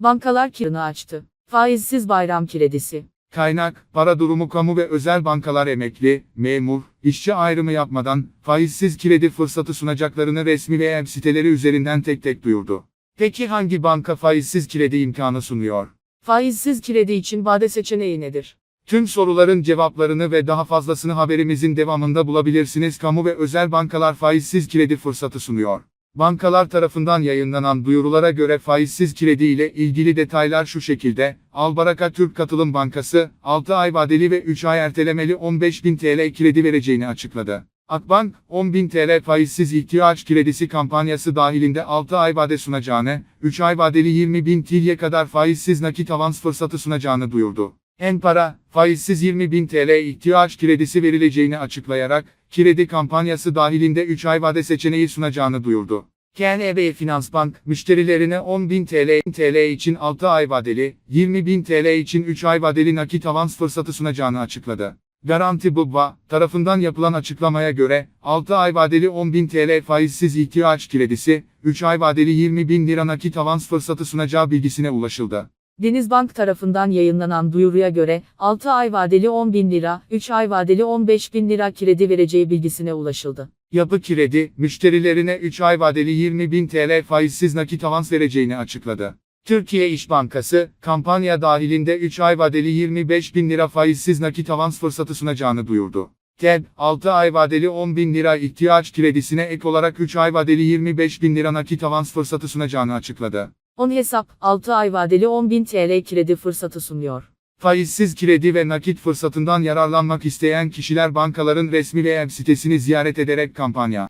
Bankalar kirini açtı. Faizsiz bayram kredisi. Kaynak, para durumu kamu ve özel bankalar emekli, memur, işçi ayrımı yapmadan faizsiz kredi fırsatı sunacaklarını resmi ve web siteleri üzerinden tek tek duyurdu. Peki hangi banka faizsiz kredi imkanı sunuyor? Faizsiz kredi için vade seçeneği nedir? Tüm soruların cevaplarını ve daha fazlasını haberimizin devamında bulabilirsiniz. Kamu ve özel bankalar faizsiz kredi fırsatı sunuyor. Bankalar tarafından yayınlanan duyurulara göre faizsiz kredi ile ilgili detaylar şu şekilde, Albaraka Türk Katılım Bankası, 6 ay vadeli ve 3 ay ertelemeli 15.000 TL kredi vereceğini açıkladı. Akbank, 10.000 TL faizsiz ihtiyaç kredisi kampanyası dahilinde 6 ay vade sunacağını, 3 ay vadeli 20.000 TL'ye kadar faizsiz nakit avans fırsatı sunacağını duyurdu. En para, faizsiz 20.000 TL ihtiyaç kredisi verileceğini açıklayarak, kredi kampanyası dahilinde 3 ay vade seçeneği sunacağını duyurdu. KNB Finansbank, müşterilerine 10.000 TL, TL için 6 ay vadeli, 20.000 TL için 3 ay vadeli nakit avans fırsatı sunacağını açıkladı. Garanti Bubba, tarafından yapılan açıklamaya göre, 6 ay vadeli 10.000 TL faizsiz ihtiyaç kredisi, 3 ay vadeli 20.000 lira nakit avans fırsatı sunacağı bilgisine ulaşıldı. Denizbank tarafından yayınlanan duyuruya göre 6 ay vadeli 10 bin lira, 3 ay vadeli 15 bin lira kredi vereceği bilgisine ulaşıldı. Yapı Kredi, müşterilerine 3 ay vadeli 20.000 TL faizsiz nakit avans vereceğini açıkladı. Türkiye İş Bankası, kampanya dahilinde 3 ay vadeli 25 bin lira faizsiz nakit avans fırsatı sunacağını duyurdu. TEB, 6 ay vadeli 10 bin lira ihtiyaç kredisine ek olarak 3 ay vadeli 25 bin lira nakit avans fırsatı sunacağını açıkladı. On hesap, 6 ay vadeli 10 bin TL kredi fırsatı sunuyor. Faizsiz kredi ve nakit fırsatından yararlanmak isteyen kişiler bankaların resmi web sitesini ziyaret ederek kampanya